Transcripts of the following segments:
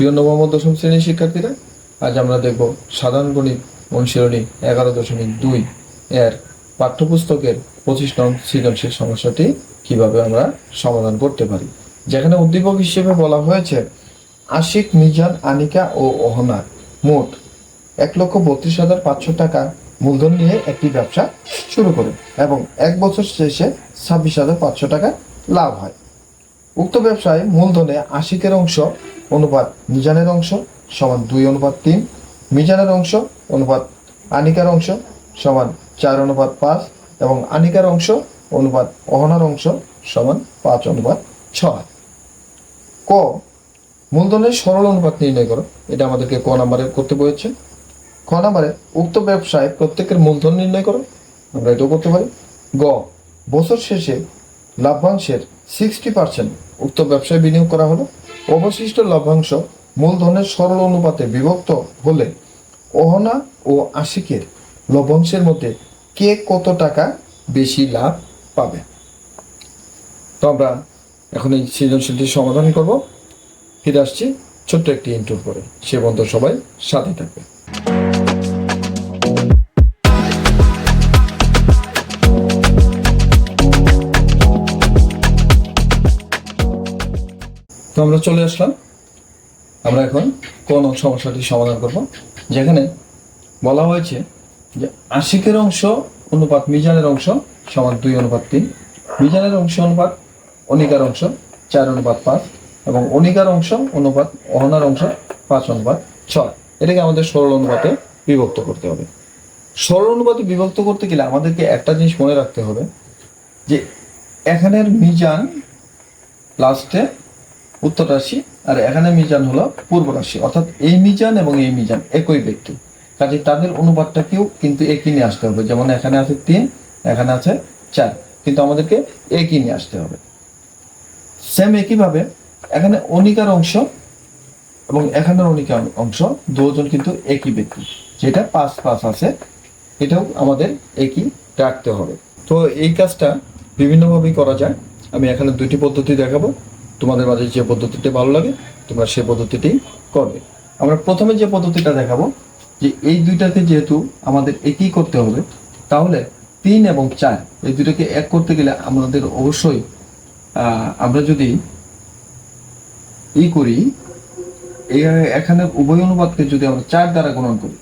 প্রিয় নবম দশম শ্রেণির শিক্ষার্থীরা, আজ আমরা দেখব সাধারণ গণিত অনুশীলনী এগারো দশমিক দুই এর পাঠ্যপুস্তকের পঁচিশ নং সৃজনশীল সমস্যাটি কীভাবে আমরা সমাধান করতে পারি। যেখানে উদ্দীপক হিসেবে বলা হয়েছে, আশিক, মিজান, আনিকা ও অহনা মোট এক লক্ষ বত্রিশ হাজার পাঁচশো টাকা মূলধন নিয়ে একটি ব্যবসা শুরু করে এবং এক বছর শেষে ছাব্বিশ হাজার পাঁচশো টাকা লাভ হয়। উক্ত ব্যবসায় মূলধনে আশিকের অংশ অনুপাত মিজানের অংশ সমান দুই অনুপাত তিন, মিজানের অংশ অনুপাত আনিকার অংশ সমান চার অনুপাত পাঁচ এবং আনিকার অংশ অনুপাত অহনার অংশ সমান পাঁচ অনুপাত ছয়। ক, মূলধনের সরল অনুপাত নির্ণয় করো। এটা আমাদেরকে ক নাম্বারে করতে বলেছে। খ নাম্বারে উক্ত ব্যবসায় প্রত্যেকের মূলধন নির্ণয় করো। আমরা এটাও করতে পারি। গ, বছর শেষে লাভ্যাংশের সিক্সটি পার্সেন্ট উক্ত ব্যবসায় বিনিয়োগ করা হলো। অবশিষ্ট লভ্যাংশ মূলধনের সরল অনুপাতে বিভক্ত হলে অহনা ও আশিকের লভ্যাংশের মধ্যে কে কত টাকা বেশি লাভ পাবে? তো আমরা এখন এই সৃজনশীলটি সমাধান করব। ফিরে আসছি ছোট্ট একটি ইন্টার পরে সে বন্ধু সবাই সাথে থাকবে তো আমরা চলে আসলাম। আমরা এখন কোন সমস্যাটি সমাধান করব, যেখানে বলা হয়েছে যে আশিকের অংশ অনুপাত মিজানের অংশ সমান দুই অনুপাত তিন। মিজানের অংশ অনুপাত অনিকার অংশ চার অনুপাত পাঁচ এবং অনিকার অংশ অনুপাত অহনার অংশ পাঁচ অনুপাত ছয়। এটাকে আমাদের সরল অনুপাতে বিভক্ত করতে হবে। সরল অনুপাতে বিভক্ত করতে গেলে আমাদেরকে একটা জিনিস মনে রাখতে হবে যে এখানের মিজান লাস্টে উত্তর রাশি, আর এখানে মিজান হলো পূর্ব রাশি, অর্থাৎ এই মিজান এবং এই মিজান একই ব্যক্তি। কাজে তাদের অনুপাতটাকেও কিন্তু একই নিয়ে আসতে হবে। যেমন এখানে আছে তিন, এখানে আছে চার, কিন্তু আমাদেরকে একই নিয়ে আসতে হবে। সেম একইভাবে এখানে অনিকার অংশ এবং এখানের অনিকার অংশ দুজন কিন্তু একই ব্যক্তি। যেটা পাঁচ পাঁচ আছে, এটাও আমাদের একই রাখতে হবে। তো এই কাজটা বিভিন্নভাবেই করা যায়। আমি এখানে দুইটি পদ্ধতি দেখাবো। তোমাদের মাঝে যে পদ্ধতিটি ভালো লাগে, তোমরা সেই পদ্ধতিটি করবে। আমরা প্রথমে যে পদ্ধতিটা দেখাবো, যে এই দুইটাকে যেহেতু আমাদের একই করতে হবে, তাহলে তিন এবং চার, এই দুটোকে এক করতে গেলে আমাদের অবশ্যই আমরা যদি ই করি এখানে উভয় অনুপাতকে যদি আমরা চার দ্বারা গুণন করি,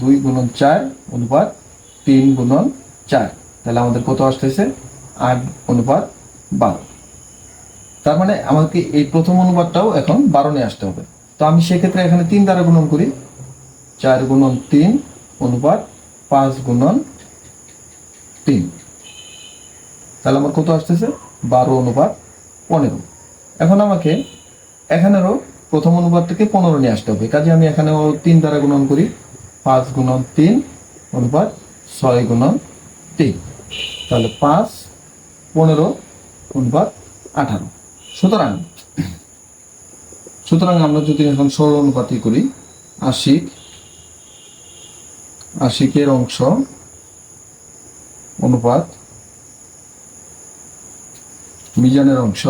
দুই গুণন চার অনুপাত তিন গুণন চার, তাহলে আমাদের কত আসতেছে? আট অনুপাত বারো। তার মানে আমাকে এই প্রথম অনুপাতটাও এখন বারো নিয়ে আসতে হবে। তো আমি সেক্ষেত্রে এখানে তিন দ্বারা গুণন করি। চার গুণন তিন অনুপাত পাঁচ গুণন তিন। তাহলে আমার কত আসতেছে? বারো অনুপাত পনেরো। এখন আমাকে এখানেরও প্রথম অনুপাত থেকে পনেরো নিয়ে আসতে হবে। কাজে আমি এখানেও তিন দ্বারা গুণন করি। পাঁচ গুণন তিন অনুপাত ছয় গুণন তিন। তাহলে পাঁচ, পনেরো অনুপাত আঠারো। সুতরাং সুতরাং আমরা যদি এখন সরল অনুপাতই করি, আশিক, আশিকের অংশ অনুপাত মিজানের অংশ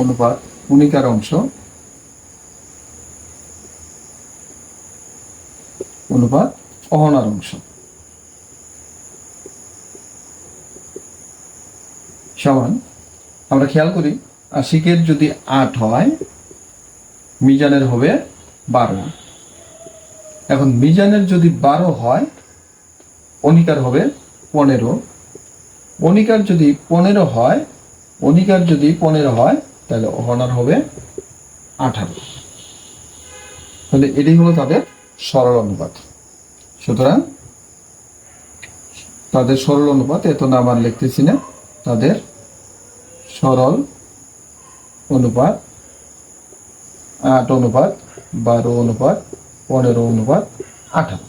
অনুপাত উনিকার অংশ অনুপাত অহনার অংশ। সমান আমরা খেয়াল করি, আশিকের যদি আট হয়, মিজানের হবে বারো। এখন মিজানের যদি বারো হয়, অনিকার হবে পনেরো। অনিকার যদি পনেরো হয়, অনিকার যদি পনেরো হয়, তাহলে অহনার হবে আঠারো। তাহলে এটাই হলো তাদের সরল অনুপাত। সুতরাং তাদের সরল অনুপাত, এত না আমার লিখতেছি না, তাদের সরল অনুপাত, আট অনুপাত, বারো অনুপাত, পনেরো অনুপাত, আঠারো।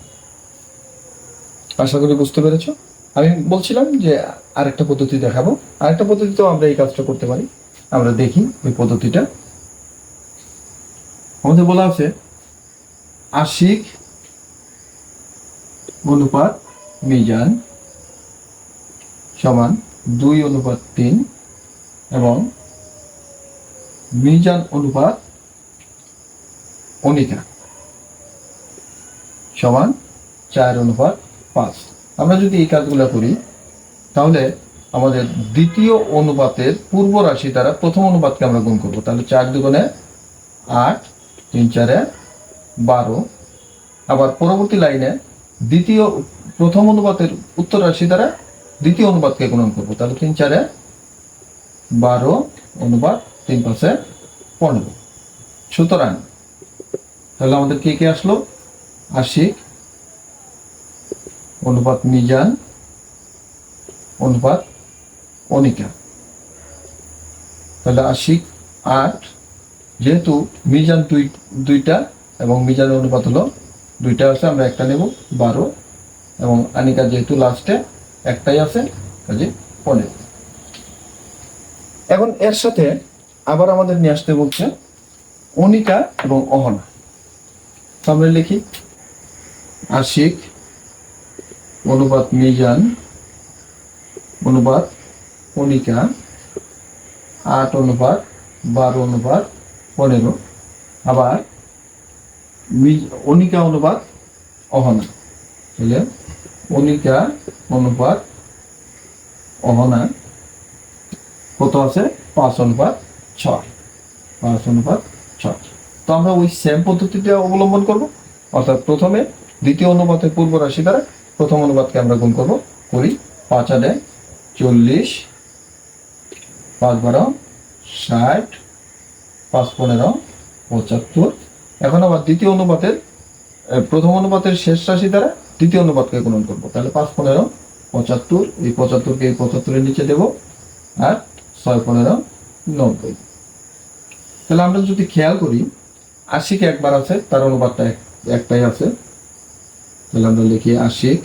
আশা করি বুঝতে পেরেছ? আমি বলছিলাম যে আরেকটা পদ্ধতি দেখাবো। আরেকটা পদ্ধতিতেও আমরা এই কাজটা করতে পারি। আমরা দেখি ওই পদ্ধতিটা। আমাদের বলা আছে, আশিক অনুপাত মিজান সমান দুই অনুপাত তিন মিজান অনুপাত অনিকা। সমান চার অনুপাত পাঁচ। আমরা যদি এই কাজগুলো করি, তাহলে আমাদের দ্বিতীয় অনুপাতের পূর্ব রাশি দ্বারা প্রথম অনুপাতকে আমরা গুণ করব। তাহলে চার দুগুণে আট, তিন চারে বারো। আবার পরবর্তী লাইনে দ্বিতীয়, প্রথম অনুপাতের উত্তর রাশি দ্বারা দ্বিতীয় অনুপাতকে গুণন করব। তাহলে তিন চারে বারো অনুপাত তিন পাশে পনেরো। সুতরাং, তাহলে আমাদের কে কে আসলো? আশিক, অনুপাত মিজান, অনুপাত অনিকা। তাহলে আশিক আট, যেহেতু মিজান দুই, দুইটা এবং মিজানের অনুপাত হলো দুইটা আছে, আমরা একটা নেব, বারো। এবং আনিকা যেহেতু লাস্টে একটাই আছে, কাজে পনেরো। এখন এর সাথে আবার আমাদের নিয়ে আসতে বলছে অনিকা এবং অহনা। আমরা লিখি, আশিক, অনুবাদ মিজান, অনুবাদ অনিকা, আট অনুপাত বারো অনুবাদ, পনেরো। আবার অনিকা অনুবাদ, অহনা। তাহলে অনিকা অনুপাত অহনা। কত আছে? পাঁচ অনুপাত ছয়। পাঁচ অনুপাত ছয়। তো আমরা ওই সেম পদ্ধতিতে অবলম্বন করব। অর্থাৎ প্রথমে দ্বিতীয় অনুপাতের পূর্ব রাশি দ্বারা প্রথম অনুপাতকে আমরা গুণ করব। করি পাঁচ আটে চল্লিশ, পাঁচ বারো, ষাট, পাঁচ পনেরো, পঁচাত্তর। এখন আবার দ্বিতীয় অনুপাতের প্রথম অনুপাতের শেষ রাশি দ্বারা দ্বিতীয় অনুপাতকে গুণন করব। তাহলে পাঁচ পনেরো, পঁচাত্তর, এই পঁচাত্তরকে এই পঁচাত্তরের নিচে দেব। আর ছয় পনেরো নব্বই। তাহলে আমরা যদি খেয়াল করি, আশিকে একবার আছে, তার অনুপাতটা একটাই আছে। তাহলে আমরা লিখি আশিক।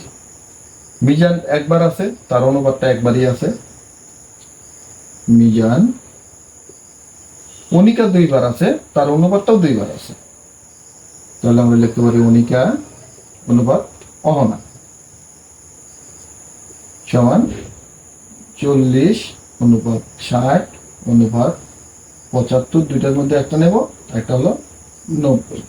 মিজান একবার আছে, তার অনুপাতটা একবারই আছে। মিজান। অনিকা দুইবার আছে, তার অনুপাতটাও দুইবার আছে। তাহলে আমরা লিখতে পারি অনিকা অনুপাত অহনা। সমান চল্লিশ অনুপাত ষাট, অনুপাত পঁচাত্তর, দুইটার মধ্যে একটা নেব, একটা হলো নব্বই।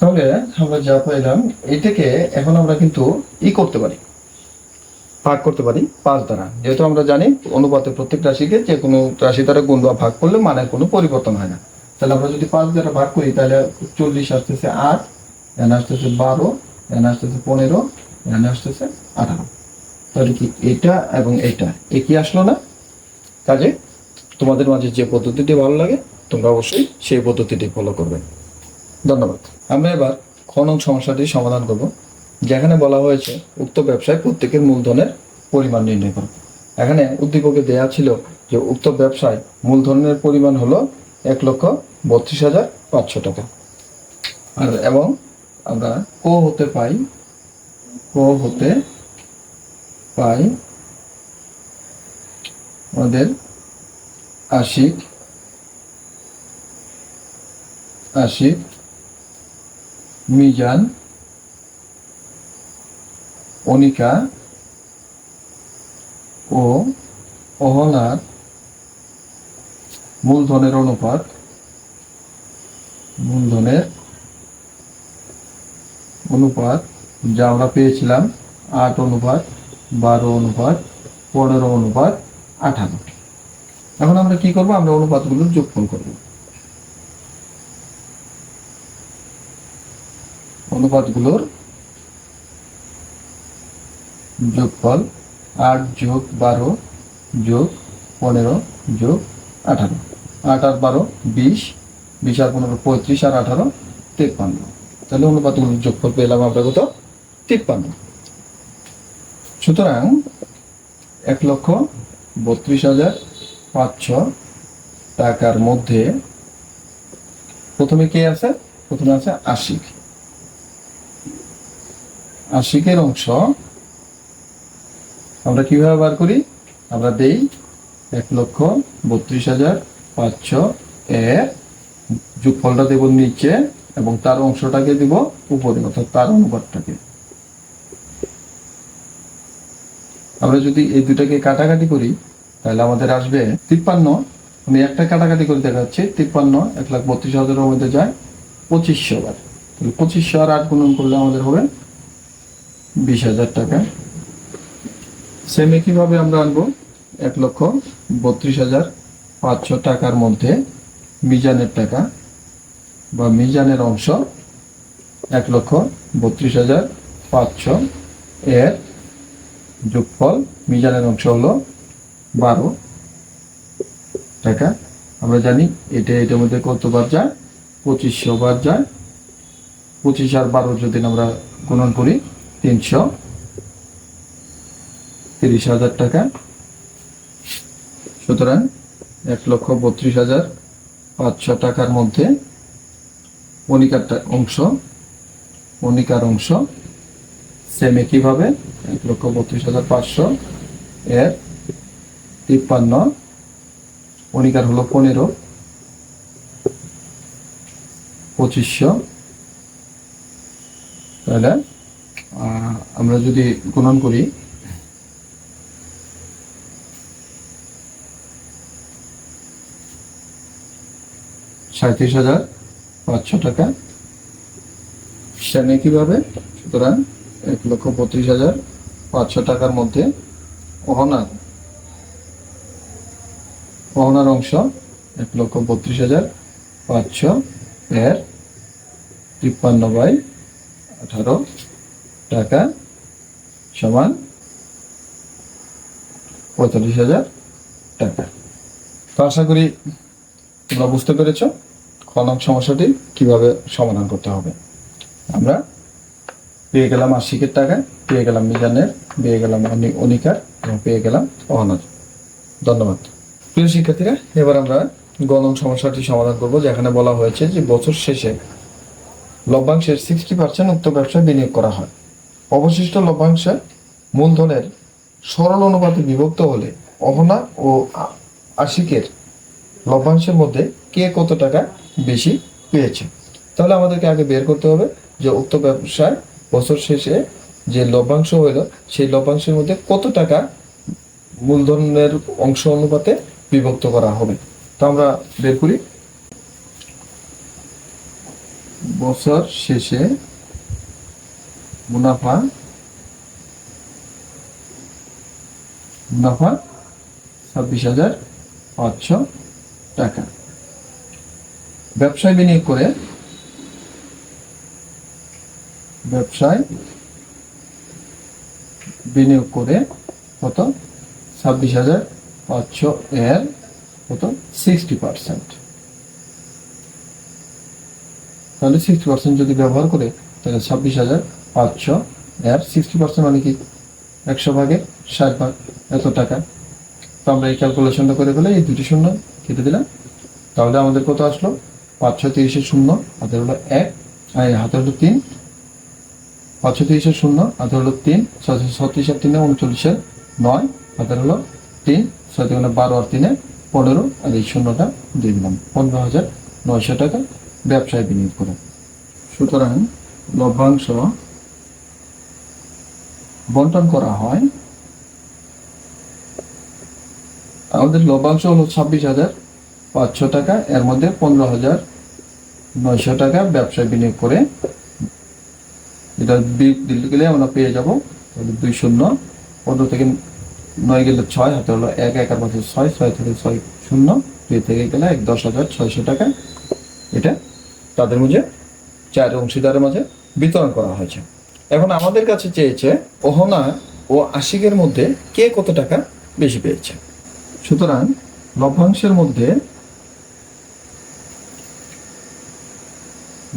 তাহলে আমরা যা পাইলাম, এটাকে এখন আমরা কিন্তু ই করতে পারি, ভাগ করতে পারি পাঁচ দ্বারা। যেহেতু আমরা জানি অনুপাতে প্রত্যেক রাশিকে যে কোনো রাশি দ্বারা গুণ বা ভাগ করলে মানের কোনো পরিবর্তন হয় না। তাহলে আমরা যদি পাঁচ দ্বারা ভাগ করি, তাহলে চল্লিশ আসতেছে আট এখানে আসতেছে বারো এখানে আসতেছে পনেরো এখানে আসতেছে আঠারো। তাহলে কি এটা এবং এটা? এ কি আসলো না? কাজে তোমাদের মাঝে যে পদ্ধতিটি ভালো লাগে, তোমরা অবশ্যই সেই পদ্ধতিটি ফলো করবে। ধন্যবাদ। আমরা এবার খনন সমস্যাটি সমাধান করব, যেখানে বলা হয়েছে উক্ত ব্যবসায় প্রত্যেকের মূলধনের পরিমাণ নির্ণয় করো। এখানে উদ্দীপকে দেয়া ছিল যে উক্ত ব্যবসায় মূলধনের পরিমাণ হলো এক লক্ষ বত্রিশ হাজার পাঁচশো টাকা। আর এবং আমরা কো হতে পাই, কো হতে পাই আমাদের আশিক আশিক, মিজান, অনিকা ও অহনার মূলধনের অনুপাত মূলধনের অনুপাত যা আমরা পেয়েছিলাম আট অনুপাত। বারো অনুপাত, পনেরো অনুপাত, আঠারো। এখন আমরা কি করব? আমরা অনুপাতগুলোর যোগফল করব। অনুপাতগুলোর যোগফল আট যোগ বারো যোগ পনেরো যোগ আঠারো। আট আর বারো, বিশ। বিশ আর পনেরো, পঁয়ত্রিশ আর আঠারো, তেপ্পান্ন। তাহলে অনুপাতগুলোর যোগফল পেলাম আমরা কত? তিপ্পান্ন। সুতরাং এক লক্ষ বত্রিশ হাজার পাঁচশো টাকার মধ্যে প্রথমে কে আছে? প্রথমে আছে আশিক। আশিকের অংশ আমরা কীভাবে বার করি? আমরা দেই এক লক্ষ বত্রিশ হাজার পাঁচশো এর যোগফলটা দেব নিচে এবং তার অংশটাকে দিব উপরে, অর্থাৎ তার অনুপাতটাকে। আমরা যদি এই দুটাকে কাটাকাটি করি, তাহলে আমাদের আসবে তিপ্পান্ন। আমি একটা কাটাকাটি করে দেখাচ্ছি, তিপ্পান্ন, এক লাখ বত্রিশ হাজারের মধ্যে যায় পঁচিশশো বার। তাহলে পঁচিশশো আর আট গুণন করলে আমাদের হবে বিশ হাজার টাকা। সেম একইভাবে আমরা আনব এক লক্ষ বত্রিশ হাজার পাঁচশো টাকার মধ্যে মিজানের টাকা, বা মিজানের অংশ এক লক্ষ বত্রিশ হাজার পাঁচশো এর যোগফল মিজানের অংশ হলো বারো। টাকা আমরা জানি এটা, এটার মধ্যে কতবার যায়? পঁচিশশো বার যায়। পঁচিশ আর বারো যদি আমরা গুণন করি, তিনশো। তিরিশ হাজার টাকা। সুতরাং এক লক্ষ বত্রিশ হাজার পাঁচশো টাকার মধ্যে অনিকারটা অংশ, অনিকার অংশ সেম একইভাবে এক লক্ষ বত্রিশ হাজার পাঁচশো। এর তিপ্পান্ন। অনিকার হলো পনেরো। পঁচিশশো। তাহলে আমরা যদি গুণন করি, সাঁত্রিশ হাজার পাঁচশো টাকা। সেম একইভাবে সুতরাং এক লক্ষ বত্রিশ হাজার পাঁচশো টাকার মধ্যে অহনার অহনার অংশ এক লক্ষ বত্রিশ হাজার পাঁচশো এর তিপ্পান্ন বাই আঠারো টাকা সমান পঁয়তাল্লিশ হাজার টাকা। তো আশা করি তোমরা বুঝতে পেরেছ খনক সমস্যাটি কীভাবে সমাধান করতে হবে। আমরা পেয়ে গেলাম আশিকের টাকা পেয়ে গেলাম মিজানের, পেয়ে গেলাম অনি- অনিকার এবং পেয়ে গেলাম অহনার ধন্যবাদ। প্রিয় শিক্ষার্থীরা, এবার আমরা গণন সমস্যাটি সমাধান করব, যেখানে বলা হয়েছে যে বছর শেষে লভ্যাংশের সিক্সটি পার্সেন্ট উক্ত ব্যবসায় বিনিয়োগ করা হয়। অবশিষ্ট লভ্যাংশ মূলধনের সরল অনুপাতে বিভক্ত হলে অহনা ও আশিকের লভ্যাংশের মধ্যে কে কত টাকা বেশি পেয়েছে? তাহলে আমাদেরকে আগে বের করতে হবে যে উক্ত ব্যবসায় বছর শেষে যে লভ্যাংশ হইল, সেই লভ্যাংশের মধ্যে কত টাকা মূলধনের অংশ অনুপাতে বিভক্ত করা হবে? তো আমরা বের করি। বছর শেষে মুনাফা মুনাফা ছাব্বিশ হাজার পাঁচশো টাকা। ব্যবসায় বিনিয়োগ করে ব্যবসায় বিনিয়োগ করে কত? ছাব্বিশ হাজার পাঁচশো এর কত? সিক্সটি পার্সেন্ট তাহলে সিক্সটি পার্সেন্ট যদি ব্যবহার করে, তাহলে ছাব্বিশ হাজার পাঁচশো এর সিক্সটি পার্সেন্ট মানে কি? একশো ভাগে ষাট ভাগ। এত টাকা। তো আমরা এই ক্যালকুলেশনটা করে ফেলে এই দুটি শূন্য কেটে দিলাম। তাহলে আমাদের কত আসলো? পাঁচশো তিরিশের শূন্য। হাতের হলো এক, আর হাতের হলো তিন। পাঁচশো তিরিশের শূন্য হাতের হলো তিন, ছয়শো ছত্রিশের তিনে উনচল্লিশের নয় হাতের হলো তিন, ছয় বারো আর তিনে পনেরো, আর এই শূন্যটা দিয়ে দিলাম। পনেরো হাজার নয়শো টাকা ব্যবসায় বিনিয়োগ করে। সুতরাং লভ্যাংশ বন্টন করা হয়। আমাদের লভ্যাংশ হলো ছাব্বিশ হাজার পাঁচশো টাকা, এর মধ্যে পনেরো হাজার নয়শো টাকা ব্যবসায় বিনিয়োগ করে এটা বিয়োগ দিলে গেলে আমরা পেয়ে যাব। তাহলে দুই শূন্য। পনেরো থেকে নয় গেলে ছয়, হাতে হলো এক এক আর মধ্যে ছয় ছয় থেকে ছয় শূন্য। দুই থেকে গেলে এক, দশ হাজার ছয়শো টাকা। এটা তাদের মাঝে, চার অংশীদারের মাঝে বিতরণ করা হয়েছে। এখন আমাদের কাছে চেয়েছে ওহনা ও আশিকের মধ্যে কে কত টাকা বেশি পেয়েছে? সুতরাং লভ্যাংশের মধ্যে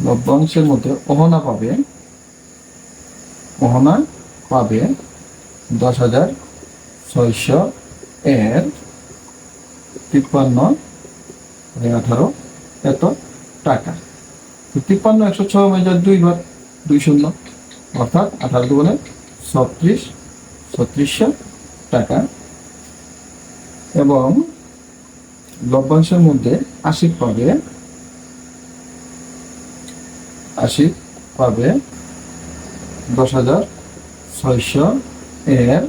লভ্যাংশের মধ্যে ওহনা পাবে অহনা পাবে দশ হাজার ছয়শো এর তিপ্পান্ন আঠারো এত টাকা। তিপ্পান্ন, একশো ছয় মেজার দুই বার দুই শূন্য, অর্থাৎ আঠারো দুগুণে ছত্রিশ, ছত্রিশশো টাকা। এবং লভ্যাংশের মধ্যে আশি পাবে আশি পাবে দশ হাজার ছয়শো এর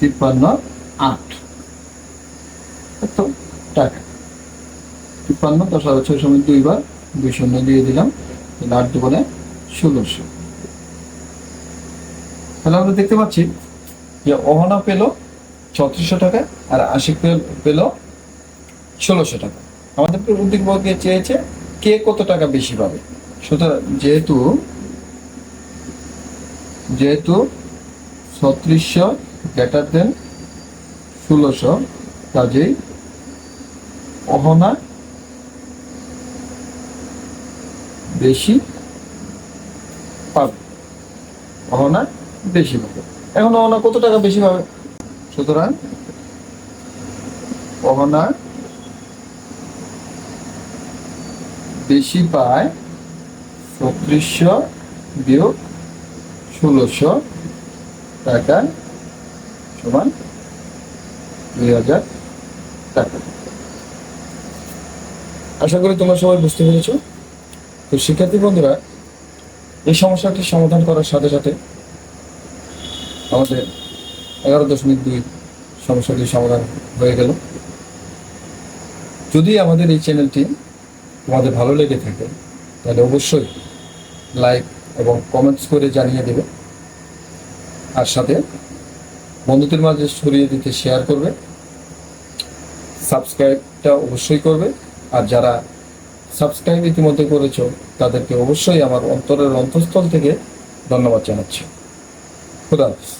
তিপ্পান্ন আট। এত টাকা। তিপ্পান্ন, দশ হাজার ছয়শো আমি দুইবার দুই শূন্য দিয়ে দিলাম, তাহলে আট দুগুণে ষোলোশো। তাহলে আমরা দেখতে পাচ্ছি যে অহনা পেল ছত্রিশশো টাকা আর আশিক পেল- ষোলোশো টাকা। আমাদের উদ্যোগকে চেয়েছে কে কত টাকা বেশি পাবে। সুতরাং যেহেতু যেহেতু ছত্রিশশো গ্রেটার দেন ষোলোশো, কাজেই অহনা বেশি পাবে। অহনা বেশি পাবে। এখন অহনা কত টাকা বেশি পাবে? সুতরাং অহনা বেশি পায় ছত্রিশশো বিয়োগ ষোলোশো টাকা সমান দুই হাজার টাকা। আশা করি তোমরা সবাই বুঝতে পেরেছ। তো শিক্ষার্থী বন্ধুরা, এই সমস্যাটি সমাধান করার সাথে সাথে আমাদের এগারো দশমিক দুই সমস্যাটি সমাধান হয়ে গেল। যদি আমাদের এই চ্যানেলটি তোমাদের ভালো লেগে থাকে, তাহলে অবশ্যই লাইক এবং কমেন্টস করে জানিয়ে দেবে। আর সাথে বন্ধুদের মাঝে ছড়িয়ে দিতে শেয়ার করবে। সাবস্ক্রাইবটা অবশ্যই করবে। আর যারা সাবস্ক্রাইব ইতিমধ্যে করেছ, তাদেরকে অবশ্যই আমার অন্তরের অন্তঃস্থল থেকে ধন্যবাদ জানাচ্ছি। খুদা হাফেজ।